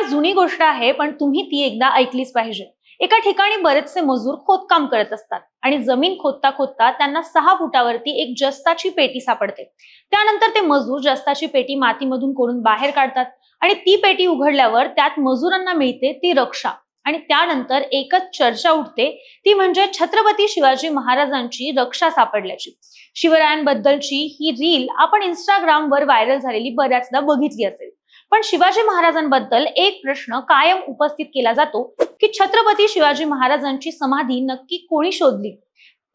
फार जुनी गोष्ट आहे पण तुम्ही ती एकदा ऐकलीच पाहिजे. एका ठिकाणी बरेचसे मजूर खोदकाम करत असतात आणि जमीन खोदता खोदता त्यांना सहा फुटावरती एक जस्ताची पेटी सापडते. त्यानंतर ते मजूर जस्ताची पेटी मातीमधून कोरून बाहेर काढतात आणि ती पेटी उघडल्यावर त्यात मजुरांना मिळते ती रक्षा. आणि त्यानंतर एकच चर्चा उठते ती म्हणजे छत्रपती शिवाजी महाराजांची रक्षा सापडल्याची. शिवरायांबद्दलची ही रील आपण इंस्टाग्रामवर व्हायरल झालेली बऱ्याचदा बघितली असेल. पण शिवाजी महाराजांबद्दल एक प्रश्न कायम उपस्थित केला जातो की छत्रपती शिवाजी महाराजांची समाधी नक्की कोणी शोधली?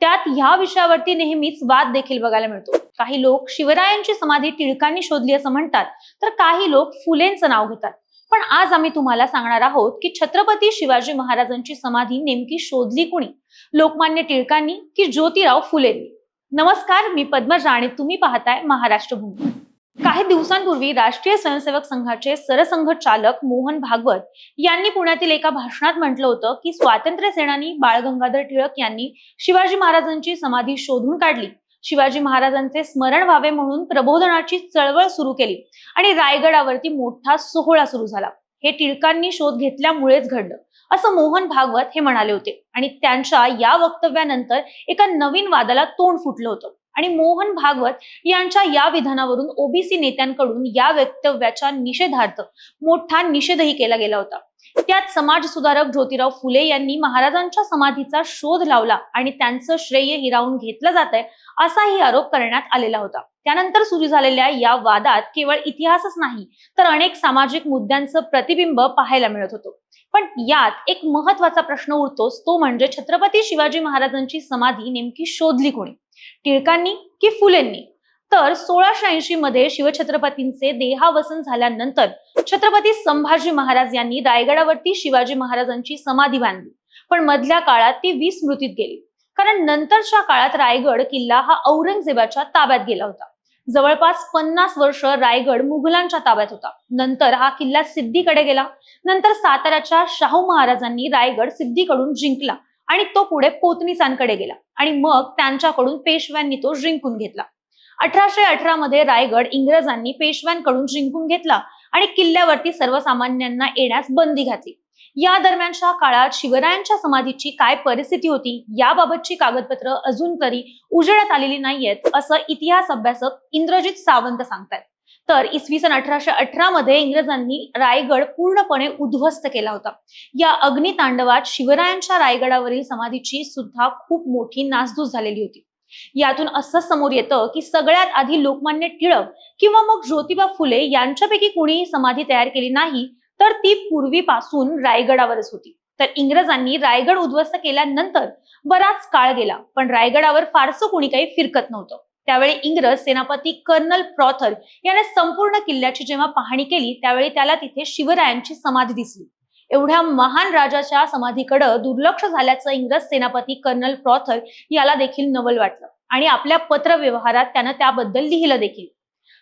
त्यात ह्या विषयावरती नेहमीच वाद देखील बघायला मिळतो. काही लोक शिवरायांची समाधी टिळकांनी शोधली असं म्हणतात तर काही लोक फुलेंचं नाव घेतात. पण आज आम्ही तुम्हाला सांगणार आहोत की छत्रपती शिवाजी महाराजांची समाधी नेमकी शोधली कुणी? लोकमान्य टिळकांनी की ज्योतिराव फुलेंनी? नमस्कार मी पद्मजा आणि तुम्ही पाहताय महाराष्ट्र भूमी काही दिवसांपूर्वी राष्ट्रीय स्वयंसेवक संघाचे सरसंघचालक मोहन भागवत यांनी पुण्यातील एका भाषणात म्हटलं होतं की स्वातंत्र्य सेनानी बाळ गंगाधर टिळक यांनी शिवाजी महाराजांची समाधी शोधून काढली. शिवाजी महाराजांचे स्मरण व्हावे म्हणून प्रबोधनाची चळवळ सुरू केली आणि रायगडावरती मोठा सोहळा सुरू झाला. हे टिळकांनी शोध घेतल्यामुळेच घडलं असं मोहन भागवत हे म्हणाले होते. आणि त्यांच्या या वक्तव्यानंतर एका नवीन वादाला तोंड फुटलं होतं. आणि मोहन भागवत यांच्या या विधानावरून ओबीसी नेत्यांकडून या वक्तव्याच्या निषेधार्थ मोठा निषेधही केला गेला होता. त्यात समाज सुधारक ज्योतिराव फुले यांनी महाराजांच्या समाधीचा शोध लावला आणि त्यांचं श्रेय हिरावून घेतलं जात आहे असाही आरोप करण्यात आलेला होता. त्यानंतर सुरू झालेल्या या वादात केवळ इतिहासच नाही तर अनेक सामाजिक मुद्द्यांचं प्रतिबिंब पाहायला मिळत होतं. पण यात एक महत्त्वाचा प्रश्न उरतोच तो म्हणजे छत्रपती शिवाजी महाराजांची समाधी नेमकी शोधली कोणी? टिळकांनी की फुलेंनी? तर सोळाशे ऐंशी मध्ये शिवछत्रपतींचे देहावसन झाल्यानंतर छत्रपती संभाजी महाराज यांनी रायगडावरती शिवाजी महाराजांची समाधी बांधली. पण मधल्या काळात ती विस्मृतीत गेली. कारण नंतरच्या काळात रायगड किल्ला हा औरंगजेबाच्या ताब्यात गेला होता. जवळपास पन्नास वर्ष रायगड मुघलांच्या ताब्यात होता. नंतर हा किल्ला सिद्धीकडे गेला. नंतर साताऱ्याच्या शाहू महाराजांनी रायगड सिद्धीकडून जिंकला. आणि तो पुढे पोतनीसांकडे गेला. आणि मग त्यांच्याकडून पेशव्यांनी तो जिंकून घेतला. अठराशे अठरा मध्ये रायगड इंग्रजांनी पेशव्यांकडून जिंकून घेतला आणि किल्ल्यावरती सर्वसामान्यांना येण्यास बंदी घातली. या दरम्यानच्या काळात शिवरायांच्या समाधीची काय परिस्थिती होती याबाबतची कागदपत्र अजून तरी उजेडात आलेली नाहीयेत असं इतिहास अभ्यासक इंद्रजित सावंत सांगतात तर इसवी सन अठराशे अठरा मध्ये इंग्रजांनी रायगड पूर्णपणे उद्ध्वस्त केला होता. या अग्नितांडवात शिवरायांच्या रायगडावरील समाधीची सुद्धा खूप मोठी नासधूस झालेली होती. यातून असं समोर येतं की सगळ्यात आधी लोकमान्य टिळक किंवा मग ज्योतिबा फुले यांच्यापैकी कुणीही समाधी तयार केली नाही तर ती पूर्वीपासून रायगडावरच होती. तर इंग्रजांनी रायगड उद्ध्वस्त केल्यानंतर बराच काळ गेला पण रायगडावर फारसं कुणी काही फिरकत नव्हतं. त्यावेळी इंग्रज सेनापती कर्नल प्रॉथर याने संपूर्ण किल्ल्याची जेव्हा पाहणी केली त्यावेळी त्याला तिथे शिवरायांची समाधी दिसली. एवढ्या महान राजाच्या समाधीकडे दुर्लक्ष झाल्याचं इंग्रज सेनापती कर्नल प्रॉथर याला देखील नवल वाटलं. आणि आपल्या पत्र व्यवहारात त्यानं त्याबद्दल लिहिलं देखील.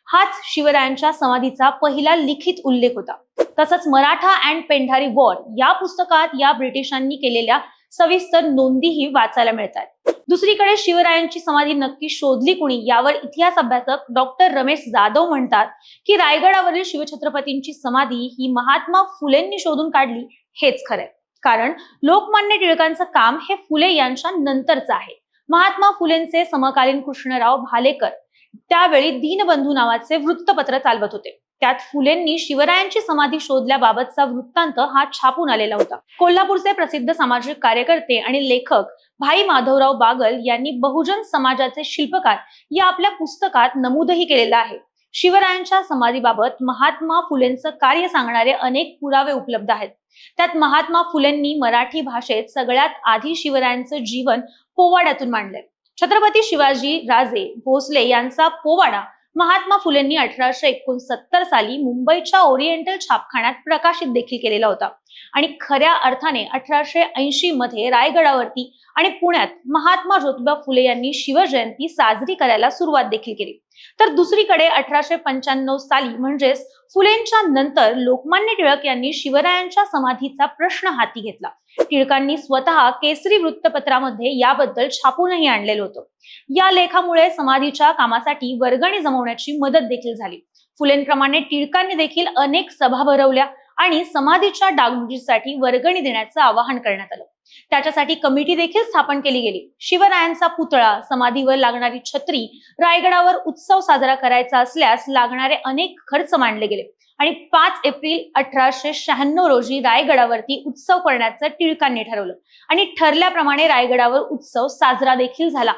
हाच शिवरायांच्या समाधीचा पहिला लिखित उल्लेख होता. तसंच मराठा अँड पेंढारी वॉर या पुस्तकात या ब्रिटिशांनी केलेल्या सविस्तर नोंदीही वाचायला मिळतात. दुसरीकडे शिवरायांची समाधी नक्की शोधली कुणी? यावर इतिहास अभ्यासक डॉक्टर रमेश जाधव म्हणतात की रायगडावरील शिवछत्रपतींची समाधी ही महात्मा फुलेंनी शोधून काढली हेच खरंय. कारण लोकमान्य टिळकांचं काम हे फुले यांच्या नंतरचं आहे. महात्मा फुलेंचे समकालीन कृष्णराव भालेकर त्यावेळी दीनबंधू नावाचे वृत्तपत्र चालवत होते. त्यात फुलेंनी शिवरायांची समाधी शोधल्याबाबतचा वृत्तांत हा छापून आलेला होता. कोल्हापूरचे प्रसिद्ध सामाजिक कार्यकर्ते आणि लेखक भाई माधवराव बागल यांनी बहुजन समाजाचे शिल्पकार या आपल्या पुस्तकात नमूदही केलेलं आहे. शिवरायांच्या समाधीबाबत महात्मा फुलेंचं कार्य सांगणारे अनेक पुरावे उपलब्ध आहेत. त्यात महात्मा फुलेंनी मराठी भाषेत सगळ्यात आधी शिवरायांचं जीवन पोवाड्यातून मांडलंय. छत्रपती शिवाजी राजे भोसले यांचा पोवाडा महात्मा फुलेंनी अठराशे एकोणसत्तर साली मुंबईच्या ओरिएंटल छापखान्यात प्रकाशित देखील केलेला होता. आणि खऱ्या अर्थाने अठराशे ऐंशी मध्ये रायगडावरती आणि पुण्यात महात्मा ज्योतिबा फुले यांनी शिवजयंती साजरी करायला सुरुवात देखील केली. तर दुसरीकडे अठराशे पंच्याण्णव साली म्हणजेच फुलेंच्या नंतर लोकमान्य टिळक यांनी शिवरायांच्या समाधीचा प्रश्न हाती घेतला. टिळकांनी स्वतः केसरी वृत्तपत्रामध्ये याबद्दल छापूनही आणलेलं होतं. या लेखामुळे समाधीच्या कामासाठी वर्गणी जमवण्याची मदत देखील झाली. फुलेंप्रमाणे टिळकांनी देखील अनेक सभा भरवल्या. आणि समाधीच्या डागडुजीसाठी वर्गणी देण्याचं आवाहन करण्यात आलं. त्याच्यासाठी कमिटी देखील स्थापन केली गेली. शिवरायांचा पुतळा समाधीवर लागणारी छत्री रायगडावर उत्सव साजरा करायचा असल्यास लागणारे अनेक खर्च मांडले गेले. आणि पाच एप्रिल अठराशे शहाण्णव रोजी रायगडावरती उत्सव करण्याचं टिळकांनी ठरवलं. आणि ठरल्याप्रमाणे रायगडावर उत्सव साजरा देखील झाला.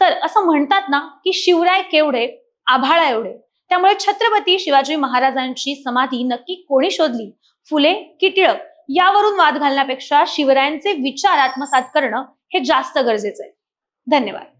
तर असं म्हणतात ना की शिवराय केवढे आभाळा एवढे. त्यामुळे छत्रपती शिवाजी महाराजांची समाधी नक्की कोणी शोधली? फुले की टिळक? यावरून वाद घालण्यापेक्षा शिवरायांचे विचार आत्मसात करणं हे जास्त गरजेचं आहे. धन्यवाद.